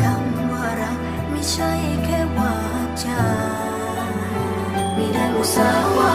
คำว่ารัก ไม่ใช่แค่วาจามีได้อุตสาห์ว่า